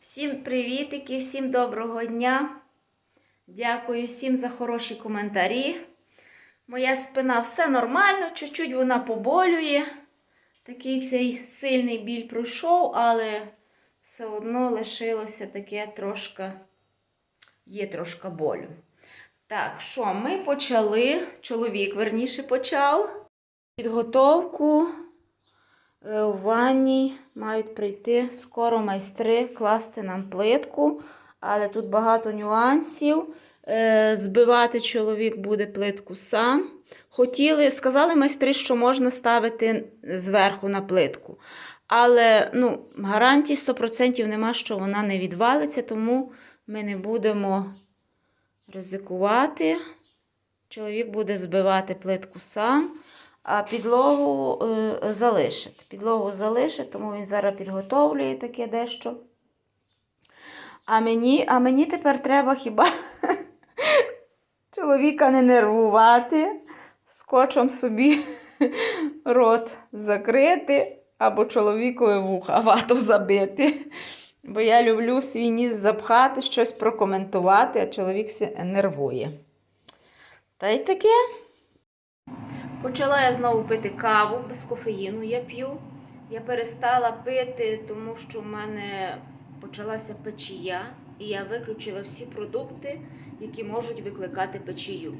Всім привітики, всім доброго дня. Дякую всім за хороші коментарі. Моя спина все нормально, чуть-чуть вона поболює. Такий цей сильний біль пройшов, але все одно лишилося таке трошки, є трошки болю. Так, що, ми почали, чоловік верніше почав підготовку Е, У ванні мають прийти скоро майстри класти нам плитку, але тут багато нюансів. Е, Збивати чоловік буде плитку сам. Хотіли, сказали майстри, що можна ставити зверху на плитку. Але ну, гарантій 100% нема, що вона не відвалиться, тому ми не будемо ризикувати. Чоловік буде збивати плитку сам а підлогу е, залишить. Підлогу залишить, тому він зараз підготовлює таке дещо. А мені, а мені тепер треба хіба чоловіка не нервувати, скотчем собі рот закрити, або чоловікові вуха вату забити. Бо я люблю свій ніс запхати, щось прокоментувати, а чоловік нервує. Та й таке. Почала я знову пити каву без кофеїну я п'ю. Я перестала пити, тому що в мене почалася печія, і я виключила всі продукти, які можуть викликати печію.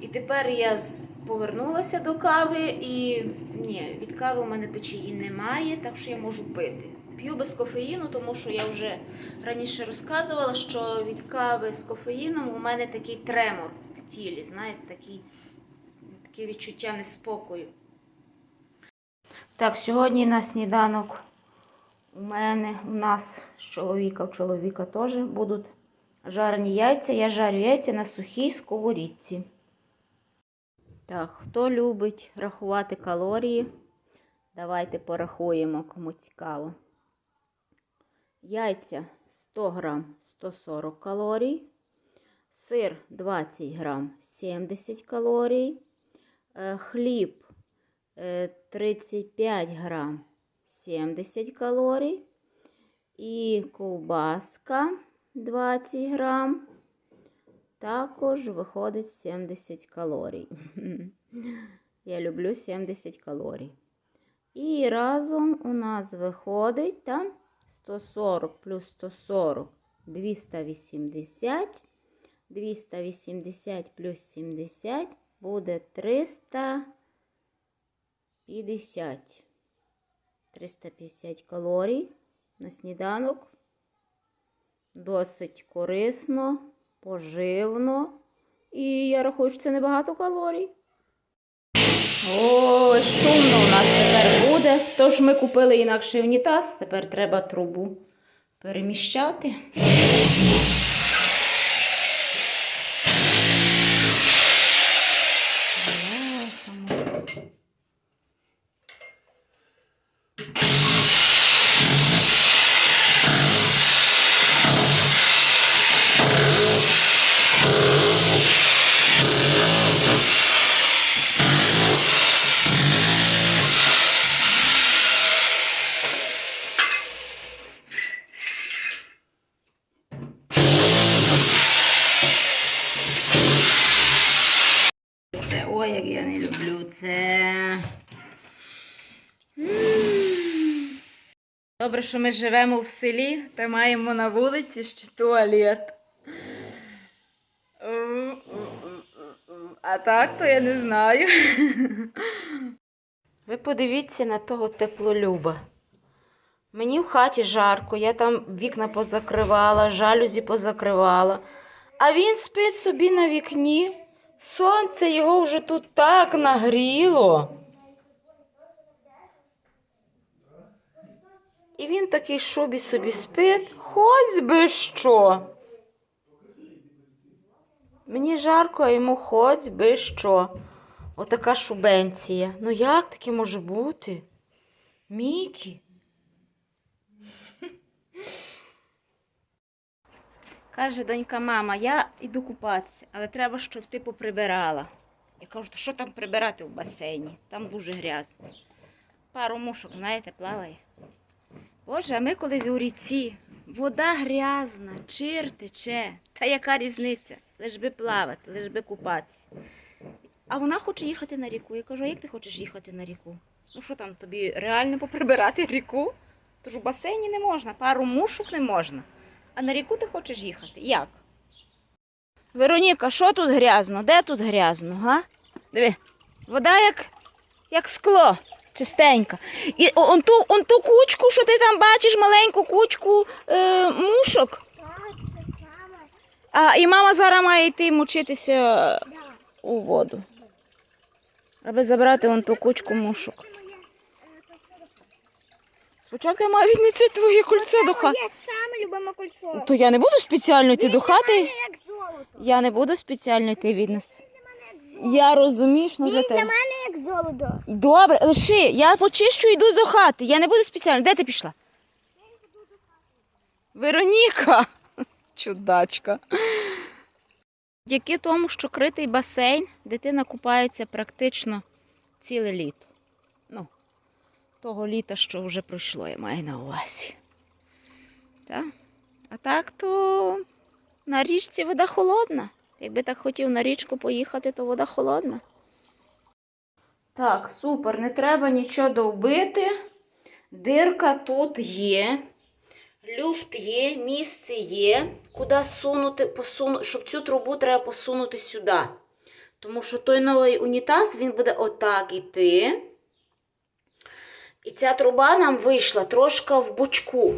І тепер я повернулася до кави і ні, від кави у мене печії немає, так що я можу пити. П'ю без кофеїну, тому що я вже раніше розказувала, що від кави з кофеїном у мене такий тремор в тілі, знаєте, такий таке відчуття неспокою. Так, сьогодні на сніданок у мене, у нас з чоловіка, у чоловіка теж будуть жарені яйця. Я жарю яйця на сухій сковорідці. Так, хто любить рахувати калорії? Давайте порахуємо, кому цікаво. Яйця 100 грам 140 калорій. Сир 20 грам 70 калорій. Е, Хліб е, 35 грам 70 калорій. І ковбаска 20 грам. Також виходить 70 калорій. Я люблю 70 калорій. І разом у нас виходить там 140 плюс 140 280. 280 плюс 70 буде 350. 350 калорій на сніданок. Досить корисно, поживно. І я рахую, що це небагато калорій. Ой, шумно у нас тепер буде. Тож ми купили інакший унітаз, тепер треба трубу переміщати. Ой, як я не люблю це. Добре, що ми живемо в селі та маємо на вулиці ще туалет. А так, то я не знаю. Ви подивіться на того теплолюба. Мені в хаті жарко, я там вікна позакривала, жалюзі позакривала. А він спить собі на вікні. Сонце його вже тут так нагріло. І він такий шубі собі спить, хоч би що. Мені жарко, а йому хоч би що. Отака шубенція. Ну як таке може бути? Мікі. Каже донька, мама, я йду купатися, але треба, щоб ти поприбирала. Я кажу, то що там прибирати в басейні? Там дуже грязно. Пару мушок, знаєте, плаває. Боже, а ми колись у ріці Вода грязна, чир тече. Та яка різниця? Лиш би плавати, лиш би купатися. А вона хоче їхати на ріку. Я кажу, а як ти хочеш їхати на ріку? Ну що там, тобі реально поприбирати ріку? Тож у басейні не можна, пару мушок не можна. А на ріку ти хочеш їхати? Як? Вероніка, що тут грязно? Де тут грязно? Га? Диви, вода як, як скло, чистенька. І он ту, он ту кучку, що ти там бачиш, маленьку кучку е, мушок. А, і мама зараз має йти мучитися у воду. Аби забрати вон ту кучку мушок. Е. Спочатку я маю віднести твоє кольце до хати. Моє кольцо. То я не буду спеціально йти до хати. як золото. Я не буду спеціально йти. Він для як золото. Я розумію, що Він для для тебе. мене як золото. Добре, лиши, я почищу і йду до хати. Я не буду спеціально. Де ти пішла? Вероніка. Чудачка. Дяки тому, що критий басейн, дитина купається практично ціле літо. Ну, того літа, що вже пройшло, я маю на увазі. Так? А так то на річці вода холодна. Якби так хотів на річку поїхати, то вода холодна. Так, супер, не треба нічого довбити. Дирка тут є. Люфт є, місце є. Куди сунути, посуну... щоб цю трубу треба посунути сюди. Тому що той новий унітаз він буде отак іти. І ця труба нам вийшла трошки в бочку.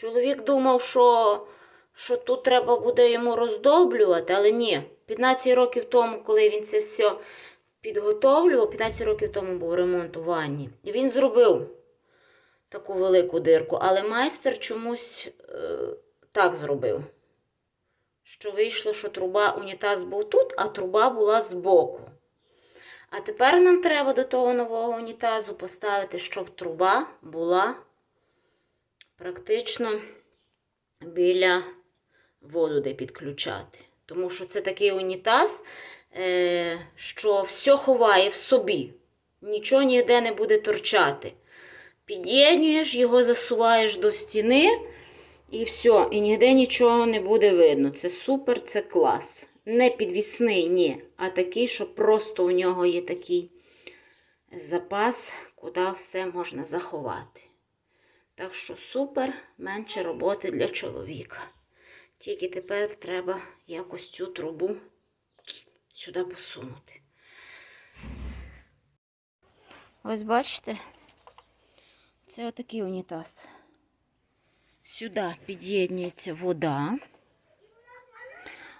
Чоловік думав, що, що тут треба буде йому роздоблювати, але ні. 15 років тому, коли він це все підготовлював, 15 років тому був ремонт у ванні. Він зробив таку велику дирку, але майстер чомусь е, так зробив. Що вийшло, що труба, унітаз був тут, а труба була збоку. А тепер нам треба до того нового унітазу поставити, щоб труба була практично біля воду, де підключати. Тому що це такий унітаз, е, що все ховає в собі. Нічого ніде не буде торчати. Під'єднуєш, його засуваєш до стіни, і все, і ніде нічого не буде видно. Це супер, це клас. Не підвісний, ні, а такий, що просто у нього є такий запас, куди все можна заховати. Так що супер, менше роботи для чоловіка. Тільки тепер треба якось цю трубу сюди посунути. Ось бачите, це отакий унітаз. Сюди під'єднується вода,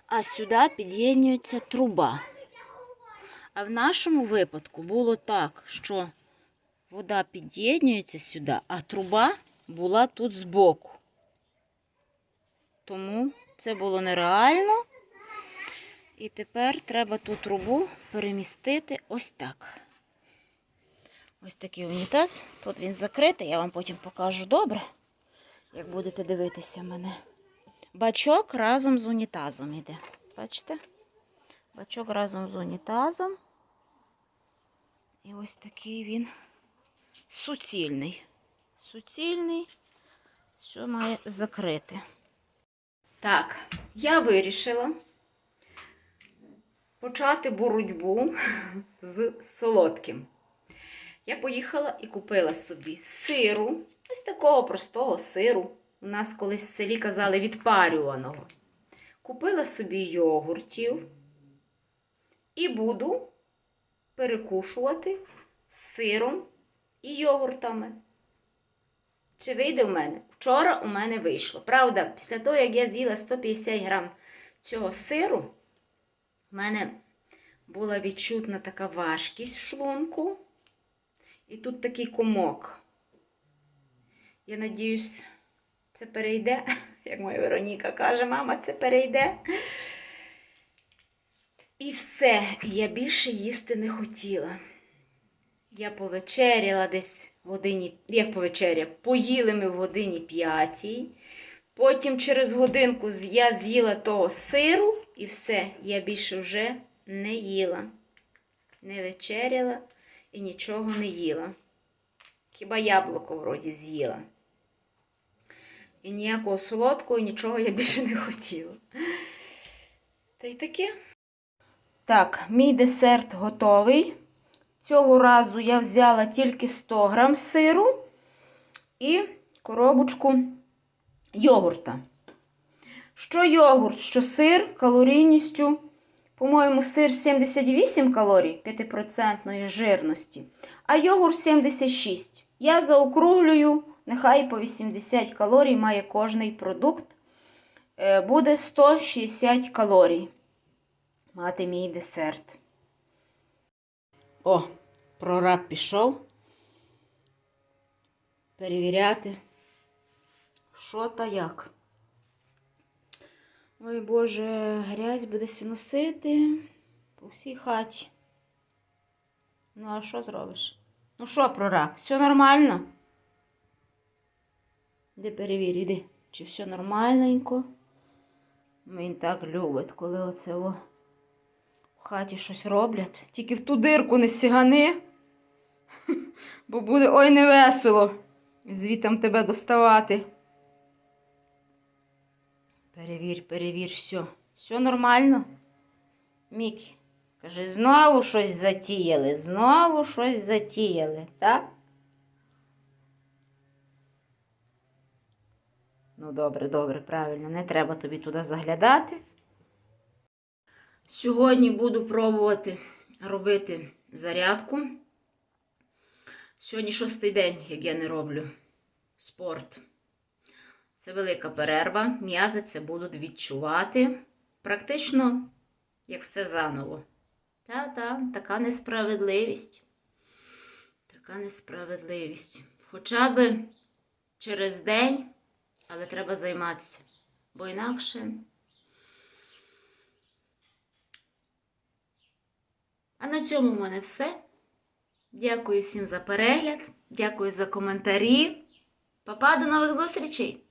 а сюди під'єднується труба. А в нашому випадку було так, що вода під'єднується сюди, а труба була тут збоку. Тому це було нереально. І тепер треба ту трубу перемістити ось так. Ось такий унітаз. Тут він закритий, я вам потім покажу добре, як будете дивитися мене. Бачок разом з унітазом йде. Бачите? Бачок разом з унітазом. І ось такий він суцільний. Суцільний. Все має закрити. Так, я вирішила почати боротьбу з солодким. Я поїхала і купила собі сиру, ось такого простого сиру. У нас колись в селі казали відпарюваного. Купила собі йогуртів і буду перекушувати сиром і йогуртами. Чи вийде в мене? Вчора у мене вийшло. Правда, після того, як я з'їла 150 грам цього сиру, в мене була відчутна така важкість в шлунку. І тут такий комок. Я надіюсь, це перейде. Як моя Вероніка каже, мама, це перейде. І все, я більше їсти не хотіла. Я повечеряла десь в годині, як повечеря, поїли ми в годині п'ятій. Потім через годинку я з'їла того сиру і все, я більше вже не їла. Не вечеряла і нічого не їла. Хіба яблуко вроді з'їла. І ніякого солодкого, і нічого я більше не хотіла. Та й таке. Так, мій десерт готовий. Цього разу я взяла тільки 100 грам сиру і коробочку йогурта. Що йогурт, що сир калорійністю, по-моєму, сир 78 калорій 5% жирності, а йогурт 76. Я заокруглюю, нехай по 80 калорій має кожний продукт. Е, Буде 160 калорій. Мати мій десерт. О, прораб пішов. Перевіряти, що та як. Ой Боже, грязь буде носити по всій хаті. Ну, а що зробиш? Ну що, прораб, все нормально? Іди перевір, іди, чи все нормальненько. Він так любить, коли оце о, хаті щось роблять. Тільки в ту дирку не сігани, бо буде ой невесело звітам тебе доставати. Перевір, перевір, все. Все нормально. Мікі, каже, знову щось затіяли, знову щось затіяли, так? Ну, добре, добре, правильно, не треба тобі туди заглядати. Сьогодні буду пробувати робити зарядку. Сьогодні шостий день, як я не роблю спорт. Це велика перерва. М'язи це будуть відчувати. Практично, як все заново. Та-та, така несправедливість. Така несправедливість. Хоча би через день, але треба займатися. Бо інакше. А на цьому в мене все. Дякую всім за перегляд. Дякую за коментарі. Па-па, до нових зустрічей!